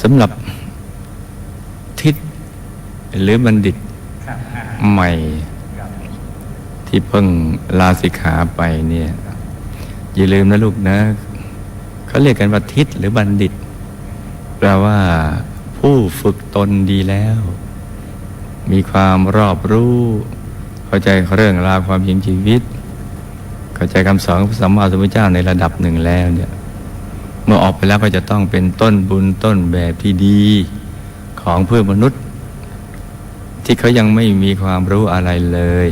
สำหรับทิศหรือบัณฑิตใหม่ ที่เพิ่งลาสิกขาไปเนี่ย อย่าลืมนะลูกนะเขาเรียกกันว่าทิศหรือบัณฑิต แปลว่า ผู้ฝึกตนดีแล้ว มีความรอบรู้ เข้าใจเรื่องราวความจริงชีวิต เข้าใจคำสอนของพระสัมมาสัมพุทธเจ้าในระดับหนึ่งแล้วเนี่ย เมื่อออกไปแล้วก็จะต้องเป็นต้นบุญต้นแบบที่ดีของเพื่อนมนุษย์ ที่เขายังไม่มีความรู้อะไรเลย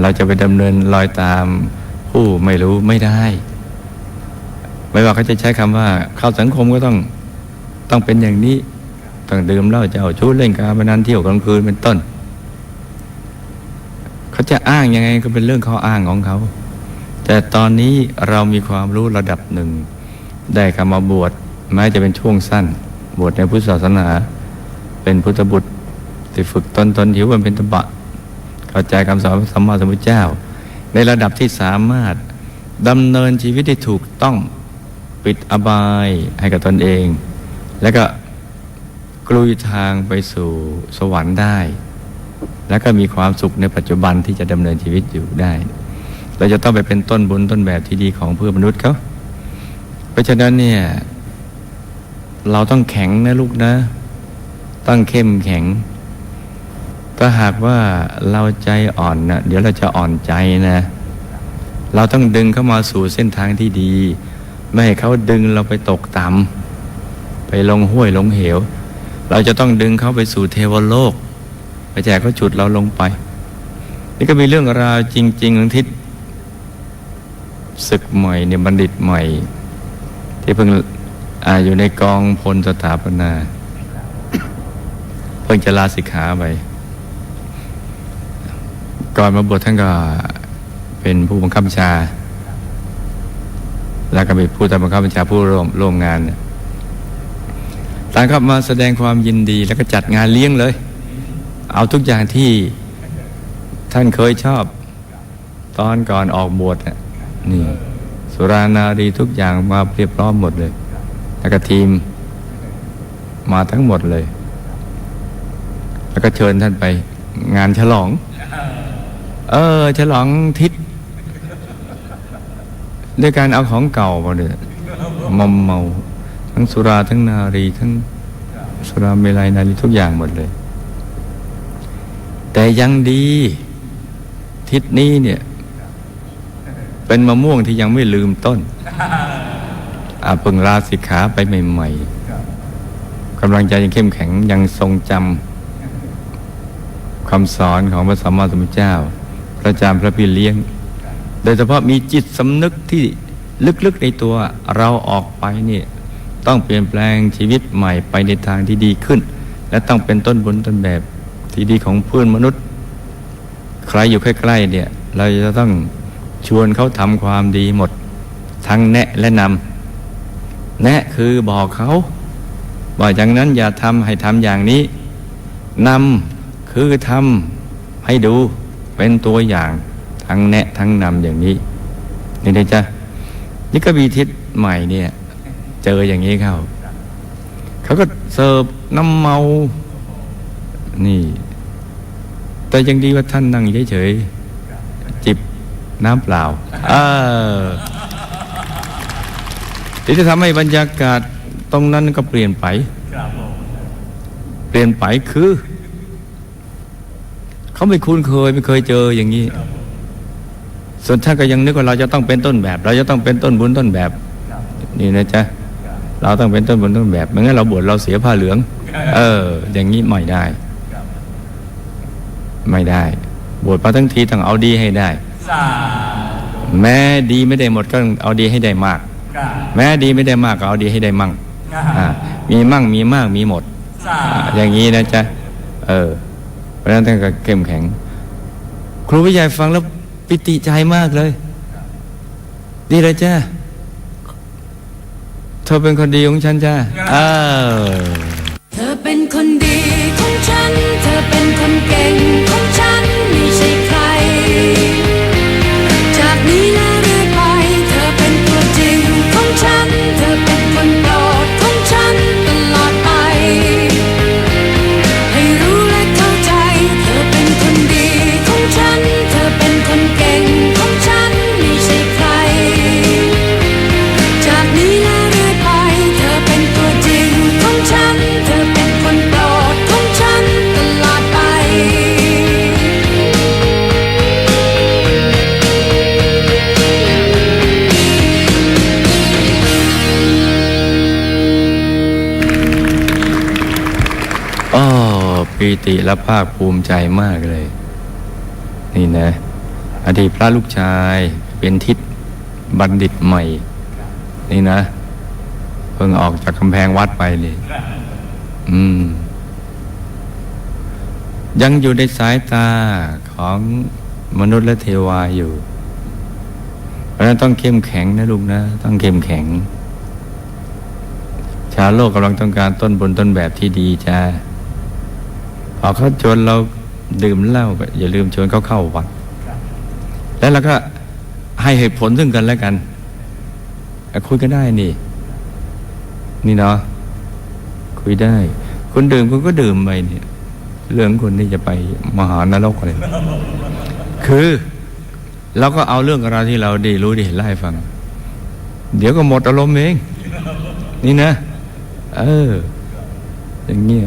เราจะไปดำเนินรอยตามผู้ไม่รู้ไม่ได้ ไม่ว่าเขาจะใช้คำว่า เข้าสังคมก็ต้องต้องเป็นอย่างนี้ต้องดื่มเหล้าเจ้าชู้เล่นการพนันเที่ยวกลางคืนเป็นต้น เขาจะอ้างยังไงก็เป็นเรื่องข้ออ้างของเขา แต่ตอนนี้เรามีความรู้ระดับหนึ่ง ได้คำมาบวชแม้จะเป็นช่วงสั้น บวชในพุทธศาสนา เป็นพุทธบุตรที่ฝึกตนตนหิวบำเพ็ญตบะ เข้าใจคำสอนสัมมาสัมพุทธเจ้า ในระดับที่สามารถดำเนินชีวิตที่ถูกต้องปิดอบายให้กับตนเอง แล้วก็กลุยทางไปสู่สวรรค์ได้ แล้วก็มีความสุขในปัจจุบันที่จะดำเนินชีวิตอยู่ได้ เราจะต้องไปเป็นต้นบุญต้นแบบที่ดีของเพื่อนมนุษย์เขาเพราะฉะนั้นเนี่ยเราต้องแข็งนะลูกนะ ต้องเข้มแข็ง ถ้าหากว่าเราใจอ่อนนะเดี๋ยวเราจะอ่อนใจนะ เราต้องดึงเข้ามาสู่เส้นทางที่ดี ไม่ให้เขาดึงเราไปตกต่ำไปลงห้วยลงเหว เราจะต้องดึงเขาไปสู่เทวโลกไปแจกเขาจุดเราลงไป นี่ก็มีเรื่องราวจริง ๆ ของทิศ ศึกใหม่เนี่ยบัณฑิตใหม่ ที่เพิ่งอาอยู่ในกองพลสถาปนา เพิ่งจะลาสิกขาไป ก่อนมาบวชท่านก็เป็นผู้บังคับบัญชา แล้วก็เป็นผู้ตามบังคับบัญชาผู้ร่วมร่วมงานต่างก็มาแสดงความยินดีแล้วก็จัดงานเลี้ยงเลย เอาทุกอย่างที่ท่านเคยชอบ ตอนก่อนออกบวชน่ะ นี่สุรานารีทุกอย่างมาเรียบร้อมหมดเลยแล้วก็ทีมมาทั้งหมดเลย แล้วก็เชิญท่านไป งานฉลอง เออ ฉลองทิศด้วยการเอาของเก่ามาเนี่ยมอมเมา ทั้งสุราทั้งนารีทั้งสุราเมลัยนารีทุกอย่างหมดเลย แต่ยังดีทิศนี้เนี่ย เป็นมะม่วงที่ยังไม่ลืมต้นอาเพิ่งลาสิกขาไปใหม่ๆกำลังใจยังเข้มแข็งยังทรงจำคำสอนของพระสัมมาสัมพุทธเจ้า พระอาจารย์พระพี่เลี้ยง โดยเฉพาะมีจิตสำนึกที่ลึกๆในตัวเราออกไปเนี่ยต้องเปลี่ยนแปลงชีวิตใหม่ไปในทางที่ดีขึ้น และต้องเป็นต้นบุญต้นแบบที่ดีของเพื่อนมนุษย์ ใครอยู่ใกล้ๆเนี่ย เราจะต้อง ชวนเขาทำความดีหมด ทั้งแนะและนำแนะคือบอกเขาว่าอย่างนั้นอย่าทำให้ทำอย่างนี้นำคือทำให้ดูเป็นตัวอย่างทั้งแนะทั้งนำอย่างนี้ นี่นะจ๊ะนี่ก็มีทิศใหม่เนี่ย เจออย่างนี้เขาเขาก็เสิร์ฟน้ำเมา นี่ แต่ยังดีว่าท่านนั่งเฉยๆ น้ำเปล่าเออที่จะทำให้บรรยากาศตรงนั้นก็เปลี่ยนไป เปลี่ยนไปคือ เขาไม่คุ้นเคยไม่เคยเจออย่างนี้ ส่วนท่านก็ยังนึกว่าเราจะต้องเป็นต้นแบบ เราจะต้องเป็นต้นบุญต้นแบบ นี่นะจ๊ะเราต้องเป็นต้นบุญต้นแบบไม่งั้นเราบวชเราเสียผ้าเหลือง เออ อย่างนี้ไม่ได้ ไม่ได้ บวชมาทั้งทีต้องเอาดีให้ได้ แม้ดีไม่ได้หมดก็เอาดีให้ได้มากกาแม้ดีไม่ได้มากก็เอาดีให้ได้มั่งอ่ามีมั่งมีมากมีหมดสาอ่าอย่างนี้นะจ๊ะ เออ เพราะฉะนั้นท่านก็เข้มแข็ง ครูวิชัยฟังแล้วปิติใจมากเลย ดีเลยจ้าเธอเป็นคนดีของฉันจ้าเออเธอเป็นคนดีของฉัน เธอเป็นคนเก่งของฉัน ไม่ใช่ใคร ปีติและภาคภูมิใจมากเลย นี่นะอดีตพระลูกชายเป็นทิศบัณฑิตใหม่ นี่นะ เพิ่งออกจากกำแพงวัดไปเลยอืม ยังอยู่ในสายตาของมนุษย์และเทวาอยู่ เพราะฉะนั้นต้องเข้มแข็งนะลูกนะ ต้องเข้มแข็ง ชาวโลกกำลังต้องการต้นบนต้นแบบที่ดีจ้า เขาชวนเราดื่มเหล้าก็อย่าลืมชวนเขาเข้าวัด แล้วเราก็ให้เหตุผลซึ่งกันและกัน คุยกันได้นี่ นี่เนาะคุยได้ คุณดื่มคุณก็ดื่มไปเนี่ย เรื่องคุณนี่จะไปมหานรกอะไรคือเราก็เอาเรื่องราวที่เราดีรู้ดีเห็นไล่ฟัง เดี๋ยวก็หมดอารมณ์เอง นี่นะ เออ อย่างเงี้ย